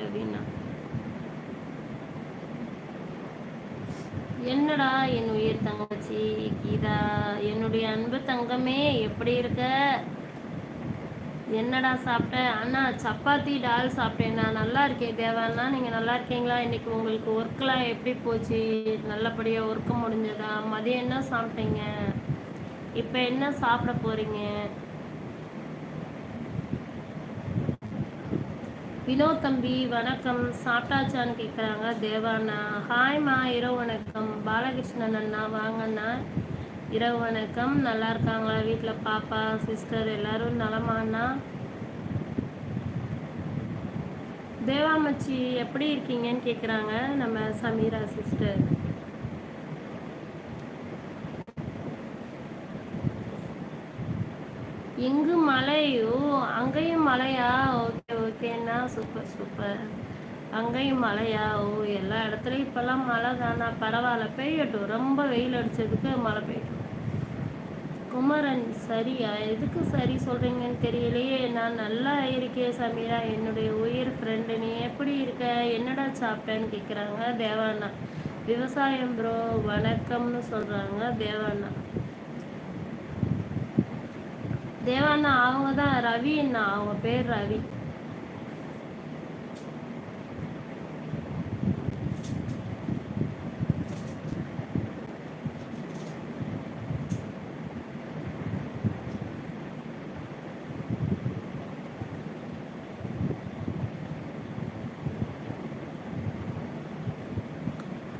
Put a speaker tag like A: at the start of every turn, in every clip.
A: ரவினா என்னடா என் உயிர் தங்கச்சி கீதா? என்னுடைய அன்பு தங்கமே எப்படி இருக்க? என்னடா சாப்பிட்ட? அண்ணா சப்பாத்தி டால் சாப்பிட்டேன். நான் நல்லா இருக்கேன் தேவாண்ணா நீங்கள் நல்லா இருக்கீங்களா? இன்னைக்கு உங்களுக்கு ஒர்க்லாம் எப்படி போச்சு? நல்லபடியாக ஒர்க்கு முடிஞ்சதா? மதியம் என்ன சாப்பிட்டீங்க? இப்போ என்ன சாப்பிட போறீங்க? வினோத் தம்பி வணக்கம். சாப்பிட்டாச்சான்னு கேட்குறாங்க தேவாண்ணா ஹாய்மா இரவு வணக்கம். பாலகிருஷ்ணன் அண்ணா வாங்கண்ணா இரவு வணக்கம். நல்லா இருக்காங்களா வீட்டில் பாப்பா சிஸ்டர் எல்லாரும் நலமாண்ணா தேவாமச்சி எப்படி இருக்கீங்கன்னு கேட்குறாங்க நம்ம சமீரா சிஸ்டர். எங்கு மலையோ அங்கேயும் மலையா? ஓகேண்ணா சூப்பர் சூப்பர் அங்கேயும் மழையா? ஓ எல்லா இடத்துலையும் இப்போல்லாம் மழை தானா? பரவாயில்ல. பெய்யட்டும். ரொம்ப வெயில் அடிச்சதுக்கு மழை பெய்யும் குமரன் சரியா? எதுக்கு சரி சொல்றீங்கன்னு தெரியலையே. நான் நல்லா இருக்கேன் சமீரா. என்னுடைய உயிர் ஃப்ரெண்டு நீ எப்படி இருக்க? என்னடா சாப்பிட்டேன்னு கேட்குறாங்க தேவாண்ணா. விவசாயம் ப்ரோ வணக்கம்னு சொல்றாங்க தேவாண்ணா. தேவாண்ணா அவங்க தான் ரவி அண்ணா. அவங்க பேர் ரவி.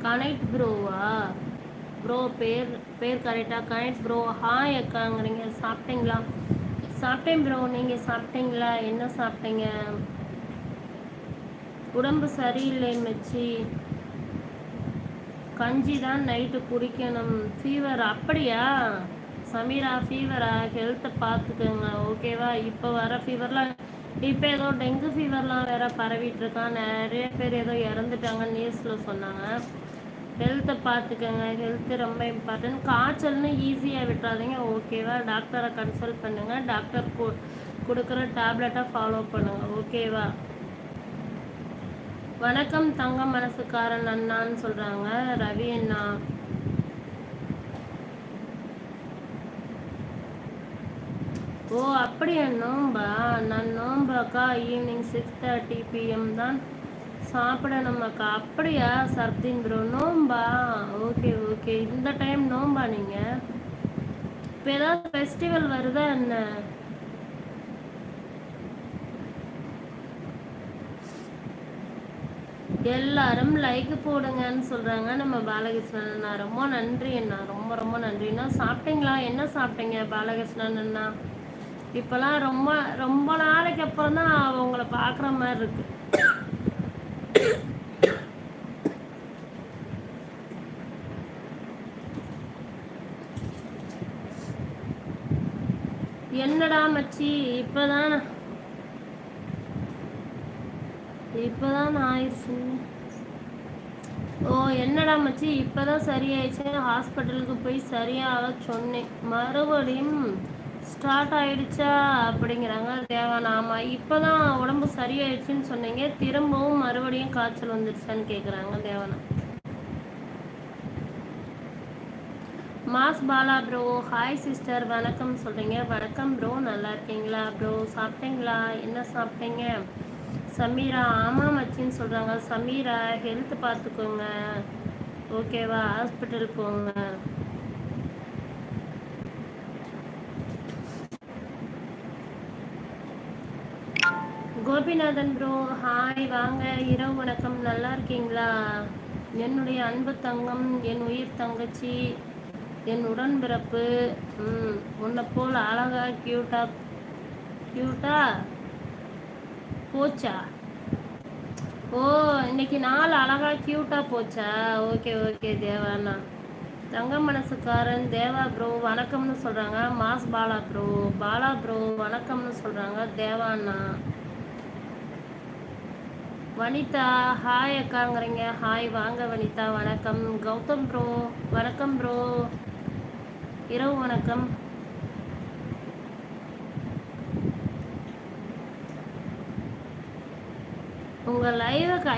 A: கனெக்ட் ப்ரோவா ப்ரோ பேர் பேர் கரெக்டாக கனெக்ட் ப்ரோ ஹாய் அக்காங்கிறீங்க சாப்பிட்டீங்களா? சாப்பிட்டேன் ப்ரோ நீங்கள் சாப்பிட்டீங்களா? என்ன சாப்பிட்டீங்க? உடம்பு சரியில்லை மச்சி. கஞ்சி தான் நைட்டு குடிக்கணும். ஃபீவர் அப்படியா? சமீரா ஃபீவரா ஹெல்த்தை பார்த்துக்கோங்க. ஓகேவா இப்போ வர ஃபீவர்லாம் இப்போ ஏதோ டெங்கு ஃபீவர்லாம் வேற பரவிட்டு இருக்கான். நிறைய பேர் ஏதோ இறந்துட்டாங்க நியூஸில் சொன்னாங்க. ஹெல்த்தை பார்த்துக்கோங்க ஹெல்த்து ரொம்ப இம்பார்ட்டன்ட் காய்ச்சல்னு ஈஸியாக விட்டுறாதீங்க. ஓகேவா டாக்டரை கன்சல்ட் பண்ணுங்கள் டாக்டர் கு கொடுக்குற டேப்லெட்டை ஃபாலோ பண்ணுங்கள் ஓகேவா வணக்கம். தங்க மனசுக்காரன் அண்ணான்னு சொல்கிறாங்க ரவி அண்ணா. ஓ அப்படியா? நோம்பா? நான் நோம்பாக்கா ஈவினிங் சிக்ஸ் தேர்ட்டி பிஎம் தான். சாப்பிட நமக்கு அப்படியா? சர்தின் ப்ரோ நோம்பா? ஓகே ஓகே இந்த டைம் நோம்பா நீங்கள் இப்போ ஏதாவது ஃபெஸ்டிவல் வருதா என்ன? எல்லாரும் லைக் போடுங்கன்னு சொல்றாங்க. நம்ம பாலகிருஷ்ணன் அண்ணா ரொம்ப நன்றி அண்ணா. ரொம்ப ரொம்ப நன்றி அண்ணா. சாப்பிட்டீங்களா? என்ன சாப்பிட்டீங்க பாலகிருஷ்ணன் அண்ணா? இப்போலாம் ரொம்ப ரொம்ப நாளைக்கு அப்புறம் தான் அவங்கள பார்க்குற மாதிரி இருக்கு. என்னடா மச்சி இப்போதான் இப்போதான் ஆயிடுச்சு. ஓ என்னடா மச்சி இப்போதான் சரியாயிடுச்சு. ஹாஸ்பிட்டலுக்கு போய் சரியாக சொன்னேன். மறுபடியும் ஸ்டார்ட் ஆயிடுச்சா அப்படிங்கிறாங்க. தேவானா ஆமாம் இப்பதான் உடம்பு சரியாயிடுச்சுன்னு சொன்னீங்க. திரும்பவும் மறுபடியும் காய்ச்சல் வந்துருச்சான்னு கேட்குறாங்க தேவானா. Mass Bala bro hi sister வணக்கம் சொல்கிறீங்க வணக்கம் ப்ரோ நல்லா இருக்கீங்களா ப்ரோ சாப்பிட்டீங்களா? என்ன சாப்பிட்டீங்க? சமீரா ஆமாம் மச்சின்னு சொல்கிறாங்க சமீரா ஹெல்த் பார்த்துக்கோங்க ஓகேவா ஹாஸ்பிட்டல் போங்க. கோபிநாதன் ப்ரோ ஹாய் வாங்க. இரவு வணக்கம். நல்லா இருக்கீங்களா? என்னுடைய அன்பு தங்கம் என் உயிர் தங்கச்சி என் உடன்பிறப்பு உன்னை போல் அழகா கியூட்டா கியூட்டா போச்சா? ஓ இன்னைக்கு நாள் அழகா கியூட்டா போச்சா? ஓகே ஓகே தேவாண்ணா தங்க மனசுக்காரன். தேவா ப்ரோ வணக்கம்னு சொல்றாங்க. Mass Bala bro Bala bro வணக்கம்னு சொல்றாங்க. தேவாண்ணா வனிதா ஹாய் அக்காங்கிறீங்க. ஹாய் வாங்க வனிதா வணக்கம். கௌதம் ப்ரோ வணக்கம் ப்ரோ இரவு வணக்கம். உங்கள் லைவை கை